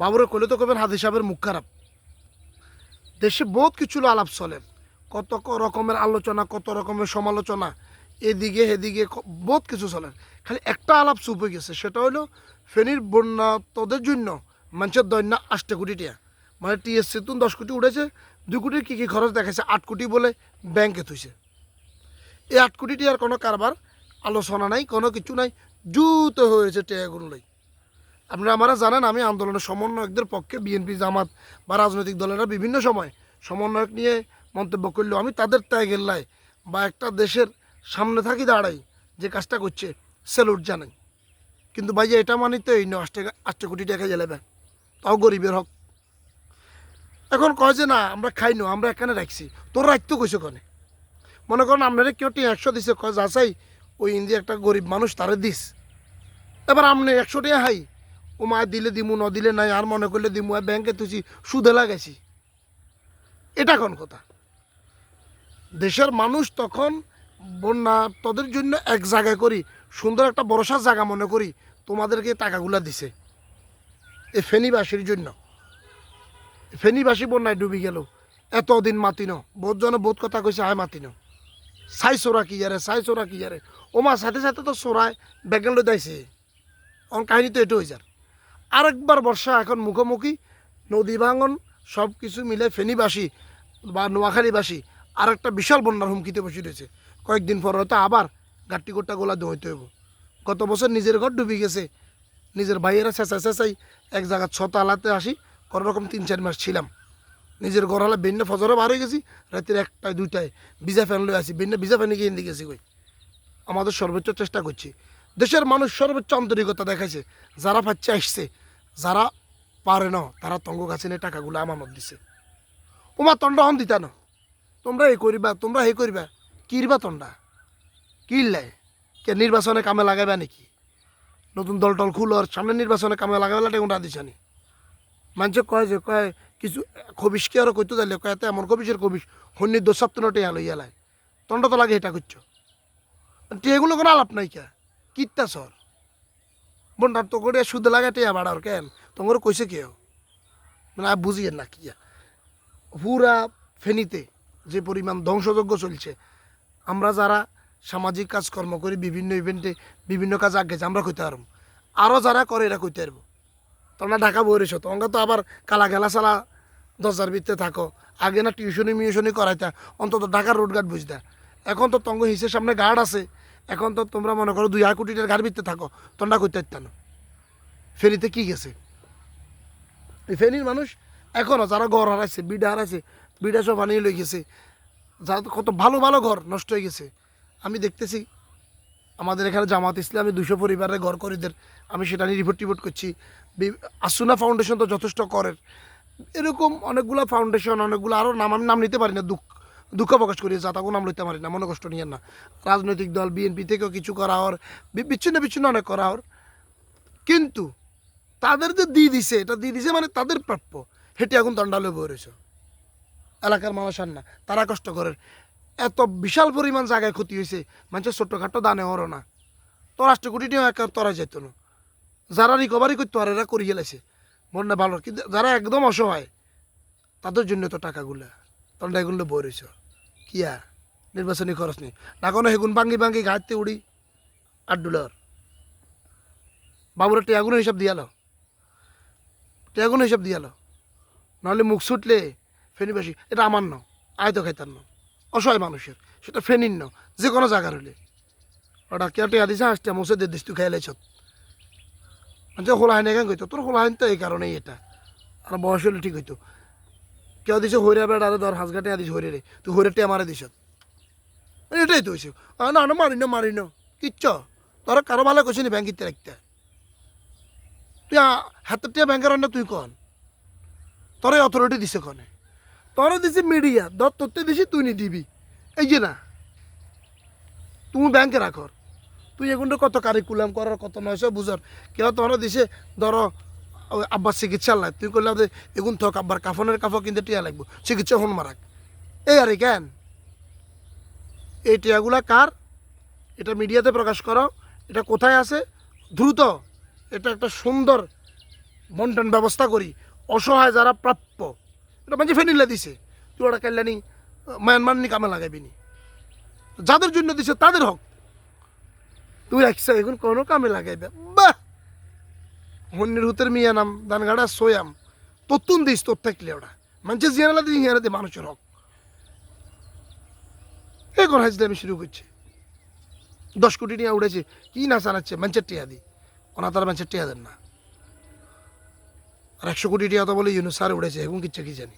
বাবুরে কইলে তো কবেন হাদি সাহেবের মুখ খারাপ। দেশে বহুত কিছু আলাপ চলে। কত রকমের আলোচনা, কত রকমের সমালোচনা, এদিকে এদিকে বহুত কিছু চলে। খালি একটা আলাপ চুপ হয়ে গেছে, সেটা হলো ফেনীর বন্যা তোদের জন্য মানুষের দৈন্য আষ্টে কোটি টিয়া মানে টিএসসি তুন দশ কোটি উঠেছে, দুই কোটির কী কী খরচ দেখাচ্ছে আট কোটি বলে ব্যাংকে থুইছে। এই আট কোটি টিয়ার কোনো কারবার, আলোচনা নাই, কোনো কিছু নাই, জুতো হয়েছে টিয়াগুলোই আপনারা আমরা জানেন, আমি আন্দোলনের সমন্বয়কদের পক্ষে বিএনপি, জামাত বা রাজনৈতিক দলেরা বিভিন্ন সময় সমন্বয়ক নিয়ে মন্তব্য করলেও আমি তাদের ত্যাগের লাই বা একটা দেশের সামনে থাকি দাঁড়াই যে কাজটা করছে স্যালুট জানাই। কিন্তু ভাই এটা মানি তো এই নয়, আষ্টে কোটি টাকা জ্বালাবে তাও গরিবের হক। এখন কয় যে না, আমরা খাই নো, আমরা এখানে রাখছি। তোর রাখতো কইছো কনে? মনে করেন আপনারা কেউ টি একশো দিছে, কয়, যাচাই, ওই ইন্ডিয়া একটা গরিব মানুষ তারে দিস। এবার আপনি একশো টাকা হাই ও মা দিলে দিমু, ন দিলে নাই, আর মনে করলে দিমু, আর ব্যাংকে তুই সুদে লাগাইছি। এটা কোন কথা? দেশের মানুষ তখন বন্যা, তোদের জন্য এক জায়গায় করি, সুন্দর একটা বড়সার জায়গা মনে করি, তোমাদেরকে টাকাগুলা দিছে। এই ফেনীবাসীর জন্য। ফেনীবাসী বন্যায় ডুবি গেল। এতদিন মাতিন, বহুত জনে বহুত কথা কইছে হায় মাতিন। চাই চোরা কি যারে চাই চোরা কি যারে ও মা সাথে সাথে তো চোরাই বেগেন লৈ দাইছে অন কাহিনী তো এটো হয়ে যার। আরেকবার বর্ষা এখন মুখোমুখি, নদী ভাঙন সব কিছু মিলে ফেনীবাসী বা নোয়াখালীবাসী আর একটা বিশাল বন্যার হুমকিতে বসে রয়েছে। কয়েকদিন পর হয়তো আবার গাট্টি গোট্টা গোলা দোহইতে হইব। গত বছর নিজের ঘর ডুবি গেছে। নিজের ভাইয়েরা চেঁচা চেঁচাই এক জায়গা ছতালাতে আসি, কোনো রকম তিন চার মাস ছিলাম। নিজের ঘর হলে বেন্যা ফজরে বার হয়ে গেছি, রাতের একটায়, দুইটায় ভিজা ফ্যান লয়ে আসি বেন্যা ভিজা ফ্যানে গিয়ে গেছি কই? আমাদের সর্বোচ্চ চেষ্টা করছি। দেশের মানুষ সর্বোচ্চ আন্তরিকতা দেখাইছে, যারা পাচ্ছে আসছে যারা পারে না, তারা তঙ্গ নিয়ে টাকাগুলো আমানত দিছে। ওমা তন্ডা হন দিতা না। তোমরা এই করিবা তোমরা এই করিবা কিরবা তন্ডা কিনলাই কে নির্বাচনে কামে লাগাইবা নাকি? নতুন দল টল খুলোর সামনে নির্বাচনে কামে লাগাইবা টেগুনটা দিছানি মানুষে কয় যে, কয়, কিছু খবিসকে আরও কইতে দিলে কয় এতে এমন খবিসের খবিস হন্যের দোষ সপ্তাহ টেয়া লইয়া লাই তন্ড তো লাগে এটা করছ টেগুলো কোনো আলাপ নাই কে কিত্তা সর বন্ডার তো করে সুদে লাগে টেয়া বাড়ার কেন? তোমার কইছে কেউ? মানে আর বুঝিয়ে না কি পুরা ফেনীতে যে পরিমাণ ধ্বংসযজ্ঞ চলছে, আমরা যারা সামাজিক কাজকর্ম করি, বিভিন্ন ইভেন্টে বিভিন্ন কাজ আগে আমরা কইতে পারব। আরও যারা করে এরা কইতে পারব। তোমরা ঢাকা বইরেছো তোমরা তো আবার কালা গেলা সালা দরজার ভিতরে থাকো। আগে না টিউশনি মিউশনি করাইতা, অন্তত ঢাকার রোড গার্ড বুঝতা। এখন তো তঙ্গ হিসের সামনে গার্ড আছে। এখন তো তোমরা মনে করো দুই আড়াই কোটিটার গাড়ির ভিতরে থাকো, তোমরা কইতে পারতাম ফেরিতে কি গেছে? এই ফেনীর মানুষ এখনও যারা ঘর হারাইছে, বিডা হারাইছে, বিডা সব বানিয়ে লই গেছে, যারা কত ভালো ভালো ঘর নষ্ট হয়ে গেছে। আমি দেখতেছি আমাদের এখানে জামাত ইসলামী দুশো পরিবারের ঘর করিদের আমি সেটা নিয়ে রিপোর্ট টিপোর্ট করছি। আসুনা ফাউন্ডেশন তো যথেষ্ট করের। এরকম অনেকগুলো ফাউন্ডেশন অনেকগুলো আরও নাম আমি নাম নিতে পারি না, দুঃখ। দুঃখ প্রকাশ করি যাতাগো নাম লইতে পারি না, মনে কষ্ট নিয়ে না। রাজনৈতিক দল, বিএনপি থেকেও কিছু করা হর বিচ্ছিন্ন বিচ্ছিন্ন অনেক করা হর কিন্তু তাদের যে দিয়ে দিছে, এটা দিয়ে দিছে মানে তাদের প্রাপ্য। হেঁটে এখন দণ্ডালয় বয়ে রয়েছে। এলাকার মানুষ আর না, তারা কষ্ট করে। এত বিশাল পরিমাণ জায়গায় ক্ষতি হয়েছে, মানুষের ছোট্টখাটো দানে হরো না। তো রাষ্ট্র কোটিটিও একা তরা যেত না। যারা রিকভারি করতে পারে, এরা করিয়ে গেলেছে মনে ভালো, কিন্তু যারা একদম অসহায়, তাদের জন্য তো টাকাগুলো। তখন এগুলো বই রয়েছ। কিয়া? নির্বাচনী খরচ নেই। না কোনো হেগুন ভাঙ্গি ভাঙ্গি ঘাটতে উড়ি আট ডলার। বাবুরা টেয়াগুলো হিসাব দিয়ালো টেয়াগুলো হিসাব দিয়ালো নাহলে মুখ ছুটলে ফেনিবাসী এটা আমার ন আয়তো খাইতার ন অসহায় মানুষের। সেটা ফেনির ন যে কোনো জায়গার হলে ওটা কে টেয়া দিছে আসতে মুছে দিয়ে দিস তুই খাইলে ছত মানে হোলা হাইন কইতো? তোর হোলা হাইন তো এই কারণেই এটা। আর বয়স হলে ঠিক হইতো। কেউ দিছে হইরা বেড়া, আরে ধর হাঁসগাটে আদিস হইরে রে। তুই হইরে টেয়া মারে দিস এটাই তো হয়েছে না না, মারি না মারি না। কিচ্ছ। তোর কারও ভালো কইছি নি ব্যাংকিতে রাখতে? তুই হাতের টিয়া ব্যাংকের অন্য তুই কন তোরে অথরিটি দিছে কনে তোরে দিছে মিডিয়া ধর তোরতে দিছি, তুই নি দিবি। এই যে না, তুমি ব্যাংকে রাখর। তুই এগুলো কত কারিকুলাম করার, কত নয়শো বুঝর। কেউ তোরা দিছে, ধরো আব্বার চিকিৎসা লাই তুই করলে যে এগুন থক, আব্বার কাফনের কাফ কিনতে টিয়া লাগবো। চিকিৎসা হন মারাক। এই আরে কেন? এই টিয়াগুলা কার? এটা মিডিয়াতে প্রকাশ করো এটা কোথায় আছে? দ্রুত এটা একটা সুন্দর বন্টন ব্যবস্থা করি। অসহায় যারা প্রাপ্য। এটা মানে ফেনিলে দিছে। তুই ওটা কাল্যাণী মায়ানমার নি কামে লাগাইবি নি। যাদের জন্য দিছে তাদের হক। তুই রাখছ এখন কোনো কামে লাগাইবে। হন্যের হুতের মিয়ানাম দানগাড়া সোয়াম। তত্তুন দিস, তোর থাকলে ওটা মানুষের জিয়ানালা দিয়ে মানুষের হক। এখন হাজতে আমি শুরু করছি। দশ কোটি নিয়ে উঠেছে কি না চালাচ্ছে মানুষের টিয়া দি। ওনা তারা মানুষের টিয়া দেন না। আর একশো কোটি টিয়া তো বলে ইউনুস স্যার উঠেছে এবং কিচ্ছু কি জানি।